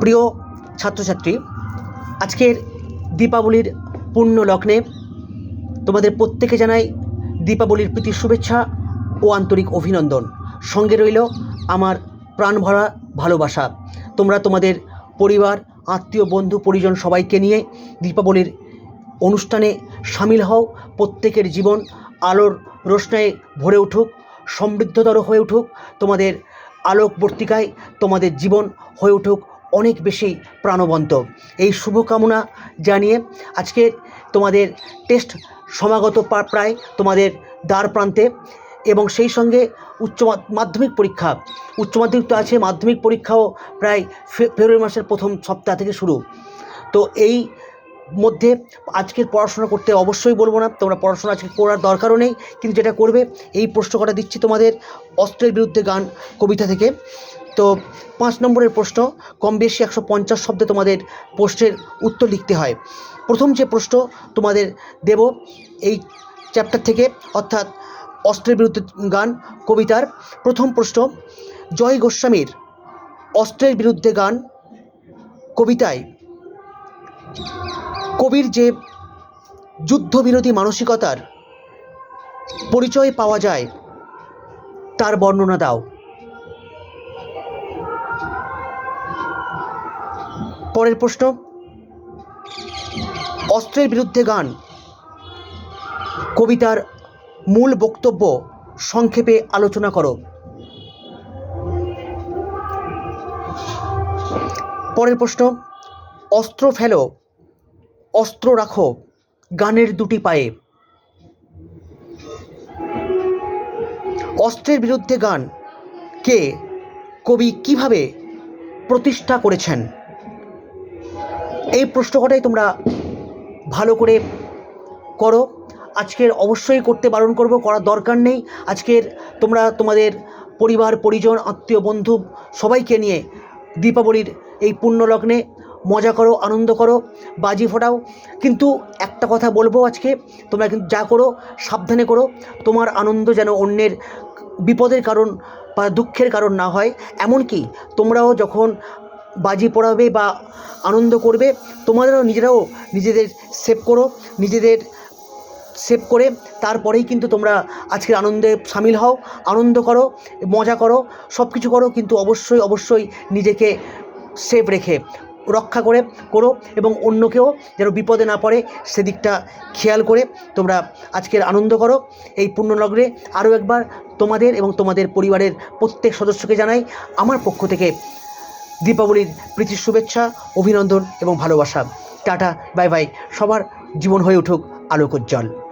প্রিয় ছাত্রছাত্রী, আজকের দীপাবলির পূর্ণ লগ্নে তোমাদের প্রত্যেকে জানাই দীপাবলির প্রীতি শুভেচ্ছা ও আন্তরিক অভিনন্দন। সঙ্গে রইল আমার প্রাণভরা ভালোবাসা। তোমরা তোমাদের পরিবার, আত্মীয়, বন্ধু, পরিজন সবাইকে নিয়ে দীপাবলির অনুষ্ঠানে সামিল হও। প্রত্যেকের জীবন আলোর রোশনায় ভরে উঠুক, সমৃদ্ধতর হয়ে উঠুক। তোমাদের আলোকবর্তিকায় তোমাদের জীবন হয়ে উঠুক। অনেক বেশি প্রাণবন্ত। এই শুভকামনা জানিয়ে আজকে তোমাদের টেস্ট সমাগত প্রায় তোমাদের দ্বার প্রান্তে এবং সেই সঙ্গে উচ্চ মাধ্যমিক পরীক্ষা। উচ্চ মাধ্যমিক তো আছে, মাধ্যমিক পরীক্ষাও প্রায় ফেব্রুয়ারি মাসের প্রথম সপ্তাহ থেকে শুরু। তো এই মধ্যে আজকের পড়াশোনা করতে অবশ্যই বলব না, তোমরা পড়াশোনা আজকে করার দরকারও নেই, কিন্তু যেটা করবে, এই প্রশ্ন কটা দিচ্ছি তোমাদের, অস্ত্রের বিরুদ্ধে গান, কবিতা থেকে। তো পাঁচ নম্বরের প্রশ্ন, কম বেশি একশো পঞ্চাশ শব্দে তোমাদের প্রশ্নের উত্তর লিখতে হয়। প্রথম যে প্রশ্ন তোমাদের দেব, এই চ্যাপ্টার থেকে, অর্থাৎ অস্ত্রের বিরুদ্ধে গান, কবিতার, প্রথম প্রশ্ন, জয় গোস্বামীর অস্ত্রের বিরুদ্ধে গান, কবিতায়। কবির যে যুদ্ধবিরোধী মানসিকতার পরিচয় পাওয়া যায়, তার বর্ণনা দাও। পরের প্রশ্ন, অস্ত্রের বিরুদ্ধে গান। কবিতার মূল বক্তব্য, সংক্ষেপে আলোচনা করো। পরের প্রশ্ন, অস্ত্র ফেলো অস্ত্র রাখো গানের দুটি পায়ে। অস্ত্রের বিরুদ্ধে গান কে কবি কীভাবে প্রতিষ্ঠা করেছেন? এই প্রশ্ন কটাই তোমরা ভালো করে করো। আজকের অবশ্যই করতে বারণ করব, করার দরকার নেই। আজকের তোমরা তোমাদের পরিবার, পরিজন, আত্মীয়, বন্ধু সবাইকে নিয়ে দীপাবলির এই পুণ্যলগ্নে মজা করো, আনন্দ করো, বাজি ফোটাও। কিন্তু একটা কথা বলব আজকে, তোমরা কিন্তু যা করো, সাবধানে করো। তোমার আনন্দ যেন অন্যের বিপদের কারণ বা দুঃখের কারণ না হয়। এমনকি তোমরাও যখন বাজি পড়াবে বা আনন্দ করবে, তোমাদেরও নিজেরাও নিজেদের সেভ করো, নিজেদের সেভ করে তারপরেই কিন্তু তোমরা আজকের আনন্দে সামিল হও, আনন্দ করো, মজা করো সব কিছু করো, কিন্তু অবশ্যই অবশ্যই নিজেকে সেভ রেখে রক্ষা করে, করো এবং অন্যকেও যেন বিপদে না পড়ে সেদিকটা খেয়াল করে তোমরা আজকের আনন্দ করো। এই পূর্ণলগ্নে আরও একবার তোমাদের এবং তোমাদের পরিবারের প্রত্যেক সদস্যকে জানাই আমার পক্ষ থেকে দীপাবলির প্রীতির শুভেচ্ছা, অভিনন্দন এবং ভালোবাসা। Tata, bye bye. সবার জীবন হয়ে উঠুক আলোকোজ্জ্বল।